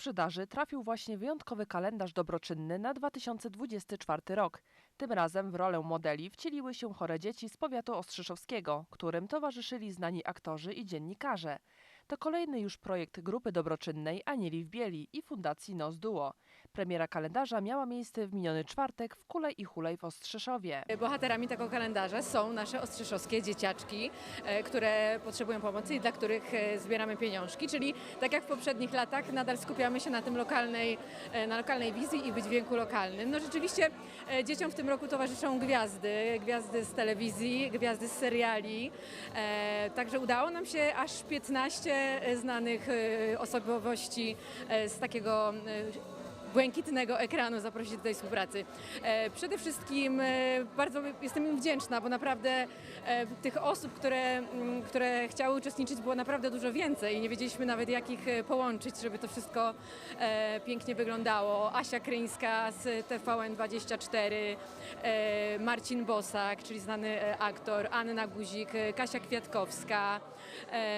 sprzedaży trafił właśnie wyjątkowy kalendarz dobroczynny na 2024 rok. Tym razem w rolę modeli wcieliły się chore dzieci z powiatu ostrzeszowskiego, którym towarzyszyli znani aktorzy i dziennikarze. To kolejny już projekt grupy dobroczynnej Anieli w Bieli i Fundacji Nos Duo. Premiera kalendarza miała miejsce w miniony czwartek w Kulej i Hulej w Ostrzeszowie. Bohaterami tego kalendarza są nasze ostrzeszowskie dzieciaczki, e, które potrzebują pomocy i dla których e, zbieramy pieniążki, czyli tak jak w poprzednich latach nadal skupiamy się na tym lokalnej, e, na lokalnej wizji i wydźwięku lokalnym. No rzeczywiście dzieciom w tym roku towarzyszą gwiazdy, gwiazdy z telewizji, gwiazdy z seriali, także udało nam się aż 15 znanych osobowości z takiego błękitnego ekranu zaprosić do tej współpracy. E, Przede wszystkim e, bardzo jestem im wdzięczna, bo naprawdę e, tych osób, które, mm, które chciały uczestniczyć było naprawdę dużo więcej i nie wiedzieliśmy nawet jak ich połączyć, żeby to wszystko pięknie wyglądało. Asia Kryńska z TVN24, e, Marcin Bosak, czyli znany aktor, Anna Guzik, Kasia Kwiatkowska.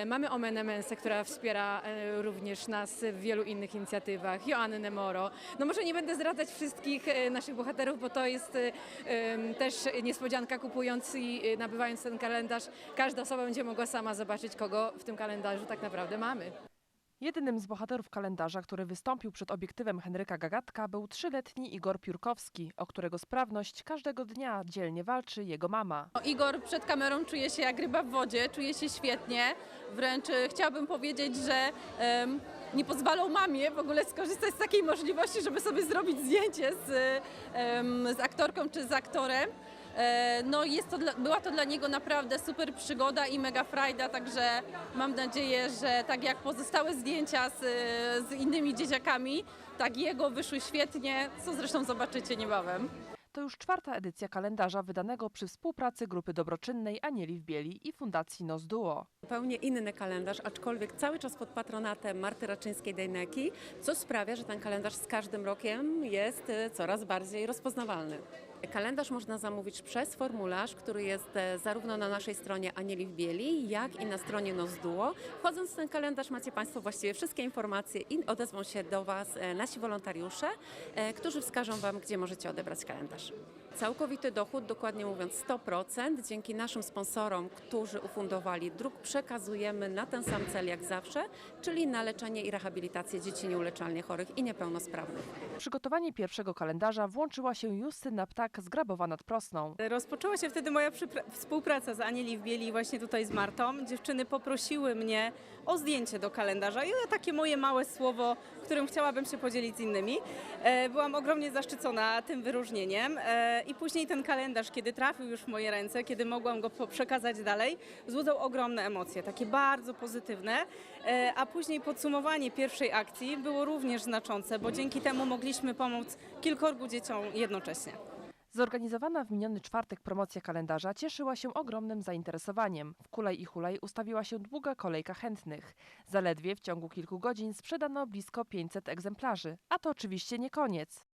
Mamy Omenę Mensę, która wspiera również nas w wielu innych inicjatywach, Joannę Moro. No może nie będę zdradzać wszystkich e, naszych bohaterów, bo to jest e, też niespodzianka kupując i e, nabywając ten kalendarz. Każda osoba będzie mogła sama zobaczyć, kogo w tym kalendarzu tak naprawdę mamy. Jedynym z bohaterów kalendarza, który wystąpił przed obiektywem Henryka Gagatka, był trzyletni Igor Piórkowski, o którego sprawność każdego dnia dzielnie walczy jego mama. No, Igor przed kamerą czuje się jak ryba w wodzie, czuje się świetnie. Wręcz chciałabym powiedzieć, że nie pozwalał mamie w ogóle skorzystać z takiej możliwości, żeby sobie zrobić zdjęcie z, z aktorką czy z aktorem. E, No jest to była to dla niego naprawdę super przygoda i mega frajda, także mam nadzieję, że tak jak pozostałe zdjęcia z, z innymi dzieciakami, tak jego wyszły świetnie, co zresztą zobaczycie niebawem. To już czwarta edycja kalendarza wydanego przy współpracy grupy dobroczynnej Anieli w Bieli i Fundacji Nos Duo. Zupełnie inny kalendarz, aczkolwiek cały czas pod patronatem Marty Raczyńskiej-Dejneki, co sprawia, że ten kalendarz z każdym rokiem jest e, coraz bardziej rozpoznawalny. Kalendarz można zamówić przez formularz, który jest e, zarówno na naszej stronie Anieli w Bieli, jak i na stronie Nos Duo. Wchodząc w ten kalendarz macie Państwo właściwie wszystkie informacje i odezwą się do Was e, nasi wolontariusze, którzy wskażą Wam, gdzie możecie odebrać kalendarz. Całkowity dochód, dokładnie mówiąc 100%, dzięki naszym sponsorom, którzy ufundowali druk, przekazujemy na ten sam cel jak zawsze, czyli na leczenie i rehabilitację dzieci nieuleczalnie chorych i niepełnosprawnych. Przygotowanie pierwszego kalendarza włączyła się Justyna Ptak z Grabowa nad Prosną. Rozpoczęła się wtedy moja współpraca z Anieli w Bieli właśnie tutaj z Martą. Dziewczyny poprosiły mnie o zdjęcie do kalendarza i o takie moje małe słowo, którym chciałabym się podzielić z innymi. E, Byłam ogromnie zaszczycona tym wyróżnieniem e, i później ten kalendarz, kiedy trafił już w moje ręce, kiedy mogłam go przekazać dalej, wzbudzał ogromne emocje, takie bardzo pozytywne, E, a później podsumowanie pierwszej akcji było również znaczące, bo dzięki temu mogliśmy pomóc kilkorgu dzieciom jednocześnie. Zorganizowana w miniony czwartek promocja kalendarza cieszyła się ogromnym zainteresowaniem. W Kulej i Hulej ustawiła się długa kolejka chętnych. Zaledwie w ciągu kilku godzin sprzedano blisko 500 egzemplarzy. A to oczywiście nie koniec.